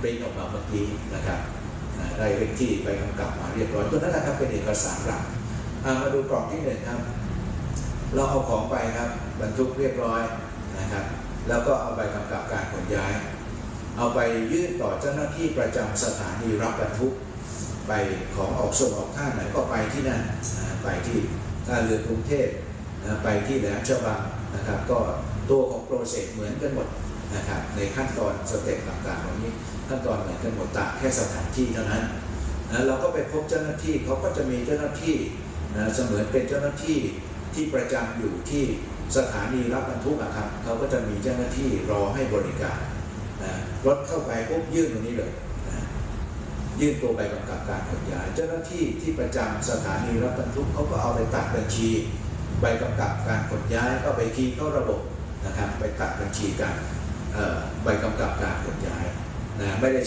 ปริ้นออกมาเมื่อกี้นะครับได้เลขที่ไปกำกับมาเรียบร้อยตัวนั้นแหละครับเป็นเอกสารหลักมาดูกล่องที่หนึ่งครับ เราเอาของไปครับบรรทุกเรียบร้อยนะครับ แล้วก็เอาใบกำกับการขนย้าย เอาไปยื่นต่อเจ้าหน้าที่ประจำสถานีรับบรรทุก ไปของออกส่งออกท่าไหนก็ไปที่นั่นไปที่ท่าเรือกรุงเทพไปที่แหลมฉบังนะครับ ก็ตัวของโปรเซสเหมือนกันหมด นะครับในขั้นตอนสเต็ปต่างๆเหล่านี้ขั้นตอนเหมือนกันหมดต่างแค่สถานที่เท่านั้นนะเราก็ไปพบเจ้าหน้าที่เขาก็จะมีเจ้าหน้าที่นะเสมือนเป็นเจ้าหน้าที่ที่ประจำอยู่ที่สถานีรับบรรทุกอะครับเขาก็จะมีเจ้าหน้าที่รอให้บริการนะรถเข้าไปปุ๊บยื่นตรงนี้เลยนะยื่นตัวใบกำกับการขนย้าย เจ้าหน้าที่ที่ประจำสถานีรับบรรทุกเขาก็เอาไปตัดบัญชี ใบกำกับการขนย้ายก็ไปคีย์เข้าระบบนะครับไปตัดบัญชีการเอ่อ ใบกำกับการขนย้ายนะไม่ได้ใช้